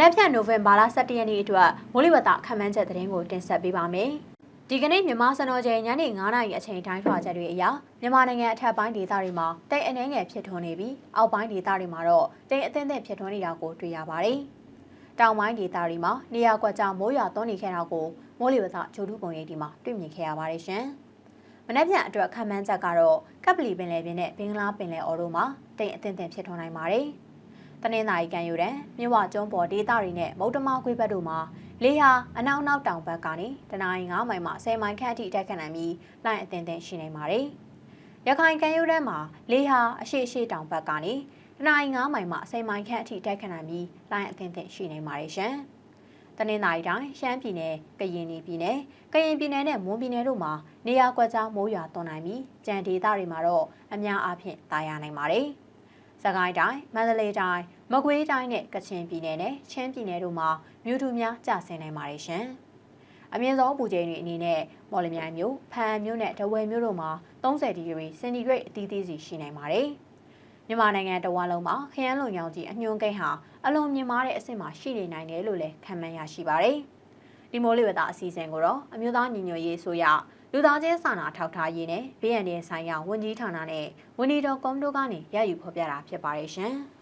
နက်ဖြန်နိုဝင်ဘာလ17ရက်နေ့အတွက်မိုးလေဝသခန့်မှန်းချက်သတင်းကိုတင်ဆက်ပေးပါမယ်။ဒီကနေ့မြန်မာစံတော်ချိန်ညနေ9:00နာရီအချိန်တိုင်းထွာချက်တွေအရမြန်မာနိုင်ငံအထက်ပိုင်းဒေသတွေမှာတိတ်အနှဲငယ်ဖြစ်ထွန်းနေပြီးအောက်ပိုင်းဒေသတွေမှာတော့တိတ်အသင့်အသင့်ဖြစ်ထွန်းနေတာကိုတွေ့ရပါတယ်။တောင်ပိုင်းဒေသတွေမှာနေရာကွက်ကြားမိုးရွာသွန်းနေခဲ့တာကိုမိုးလေဝသဂျိုဒူပုံရိပ်ဒီမှာတွေ့မြင်ခဲ့ရပါတယ်ရှင်။မနက်ဖြန်အတွက်ခန့်မှန်းချက်ကတော့ကပ်ပလီပင်လယ်ပြင်နဲ့ဘင်္ဂလားပင်လယ်အော်တို့မှာတိတ်အသင့်အသင့်ဖြစ်ထွန်းနိုင်ပါတယ်။ တနင်္သာရီကံယူတဲ့မြဝကျုံးပေါ်ဒေသတွေနဲ့မုတ်တမခွေးဘက်တို့မှာလေဟာအနောက်နောက်တောင်ဘက်ကနေတနအီ9မိုင်မှ10မိုင်ခန့်အထိတိုက်ခတ်နိုင်ပြီးလိုင်းအသင်သင်ရှိနေပါတယ်။ရခိုင်ကံယူတဲ့မှာလေဟာအရှိရှိတောင်ဘက်ကနေတနအီ9မိုင်မှ10မိုင်ခန့်အထိတိုက်ခတ်နိုင်ပြီးလိုင်းအသင်သင်ရှိနေပါတယ်ရှင်။တနင်္သာရီတိုင်းရှမ်းပြည်နယ်ကရင်ပြည်နယ်ကရင်ပြည်နယ်နဲ့မွန်ပြည်နယ်တို့မှာနေရာကွက်ကြားမိုးရွာသွန်းနိုင်ပြီးကြံဒေသတွေမှာတော့အများအားဖြင့်တာယာနိုင်ပါတယ်။ စကိုင်းတိုင်းမန္တလေးတိုင်းမကွေးတိုင်းနဲ့ကချင်ပြည်နယ်နဲ့ချင်းပြည်နယ်တို့မှာမြို့ထူများကျဆင်းနိုင်ပါတယ်ရှင်။အမြင့်ဆုံးပူချိန်တွေအနေနဲ့မော်လမြိုင်မြို့ဖန်မြို့နဲ့ဒဝယ်မြို့တို့မှာ30ဒီဂရီစင်တီဂရိတ်အသီးသီးစီရှိနိုင်ပါတယ်။မြန်မာနိုင်ငံတဝန်းလုံးမှာခရမ်းလွန်ရောင်ကြီးအညွှန်းကိန်းဟာအလွန်မြင့်မားတဲ့အဆင့်မှာရှိနေနိုင်တယ်လို့လည်းခန့်မှန်းရရှိပါတယ်။ ဒီမိုးလေဝသအစီအစဉ်ကိုတော့အမျိုးသားညီညွတ်ရေးဆိုရလူသားချင်းစာနာထောက်ထားရေးနဲ့ BND ဆိုင်ရာဝန်ကြီးဌာနနဲ့ဝန်ကြီးတော်ကွန်တို့ကနေရယူဖော်ပြတာဖြစ်ပါတယ်ရှင်။